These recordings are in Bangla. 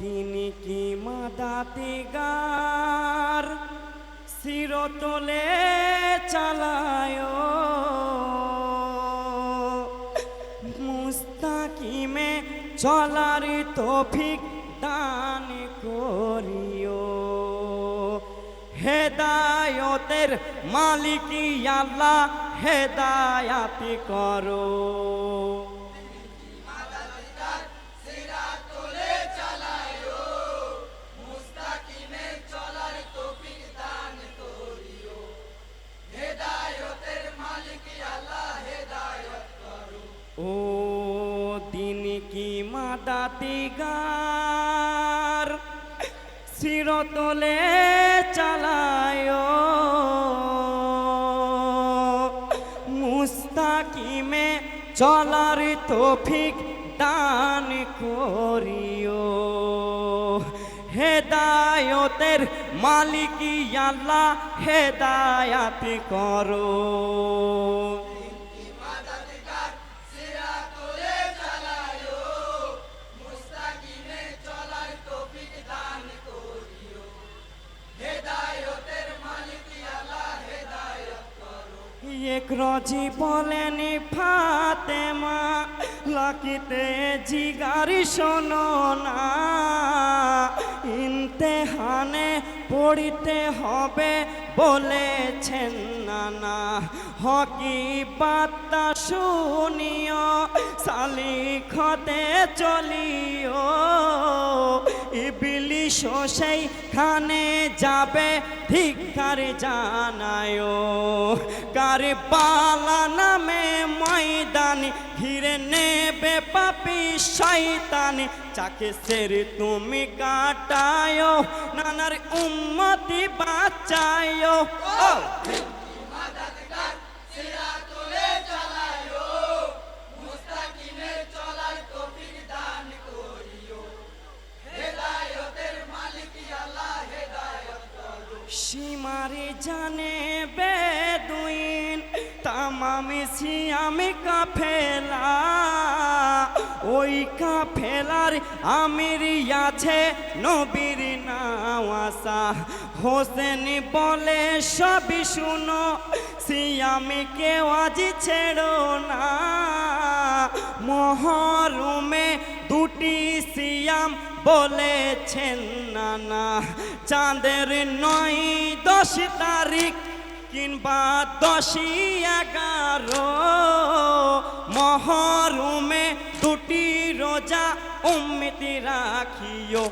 তিনি কি মাদাতে গার শিরতলে চালায় মুস্তাকিমে চলার তৌফিক দান করিও। হেদায়তের মালিক আল্লাহ হেদায়াতি করো। ও দিন কি মাদাতি গার? শিরতলে চালায় মুস্তাকিমে চলার তৌফিক দান করিও। হেদায়তের মালিক আল্লাহ হেদায়াত করো। রজি বলেন ফাতেমা, লাকিতে জিগারি শোনো না। ইন্তেহানে পড়িতে হবে বলেছেন নানা। হকি বার্তা শুনিও সালিখতে চলিও। ইবিলিশ সেই খানে যাবে ধিকার জানায় কার পালা নামে ময়দানি ঘিরে নেবে পাপি শয়তানি। চাকে সের তুমি কাটায় নানার উম্মতি বাঁচায় জানে বেদুইন, তামামি সিয়ামি কাফেলা। ওই কাফেলার আমির আছে নবীর নাওয়াসা। হোসেন বলে, সবই শুনো, সিয়ামি কেউ আজ ছেড়ো না। মহরুমে দুটি সিয়াম বলেছেন না না চাঁদের নয় দশ তারিখ কিংবা দশই এগারো মহরুমে দুটি রোজা উম্মিতি রাখিও।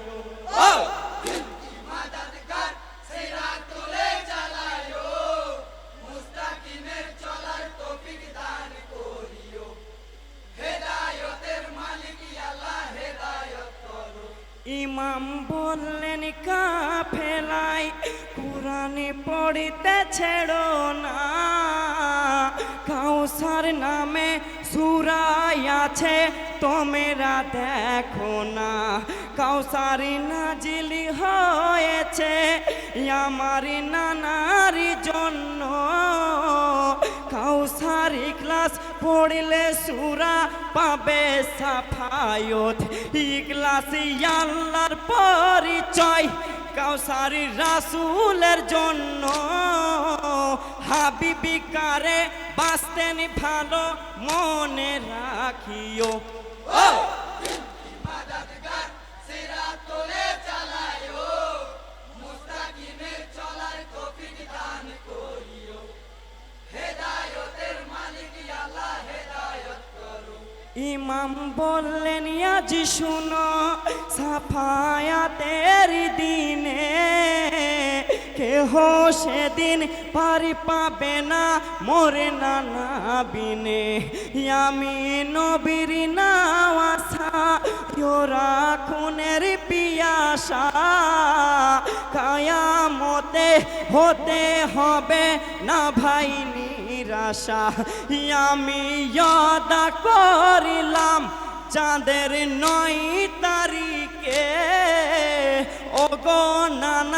ইমাম বললেন কাফেলাই কোরআনে পড়িতে ছেড়ো না। কাউসার নামে সুরাই আছে তোমেরা দেখো না, কাউসারি নাজিলি হয়েছে আমার নানারি জন্য। কাউসারি ক্লাস পড়লে সুরা পাবে সাফায়ত ইকলাস আল্লাহর পরিচয় কাউসারি রাসুলের জন্য। হাবিবি কারে বাঁচতেন ভালো মনে রাখিও। ইমাম বললেন আজ শুনো সাফায়াতের দিনে কেহ সেদিন পারি পাবে না মোরে নানা বিনে। আমি নবীর নাওয়াসা ইয়োরা খুনের পিয়াসা। কায়ামতে হতে হবে না ভাই নিরাশা। আমি ইয়াদা করিলাম চাঁদের নয় তারিখে। ও গো নানা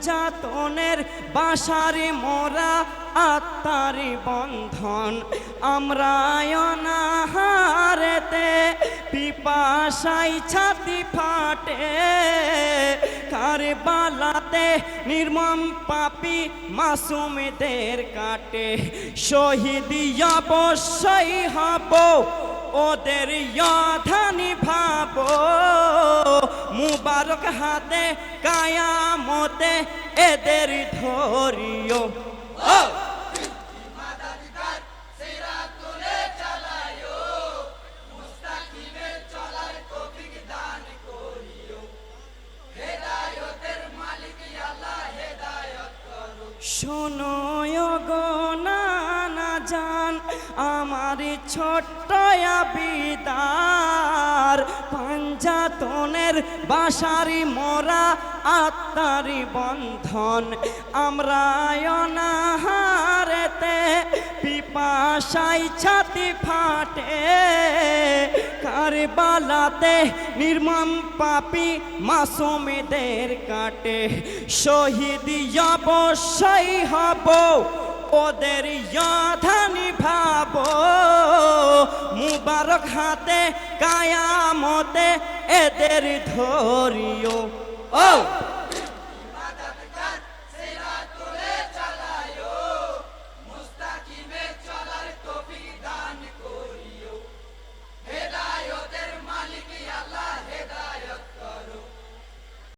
পাঞ্জাতনের বাসারি মোরা আত্মারি বন্ধন। আমরা অনাহারেতে পিপাসাই ছাতি ফাটে। কার বালাতে নির্মম পাপি মাসুমদের কাটে। শহীদ অবশ্যই হব ওদের ইয়াধানি মুবারক হাতে কায়ামতে এদের ধরিও। শোনো আমার ছোট্ট বিদার পাঞ্জাতনের বাসারি মোরা আত্মারি বন্ধন। আমরা অনাহারেতে পিপাসাই ছাতি ফাটে। কারবালাতে নির্মম পাপি মাসুমদের কাটে। শহীদ অবশ্যই হব ওদের ইয়াধানি ভাব মুবারক হাতে কায়ামতে এদের ধরিও। ও!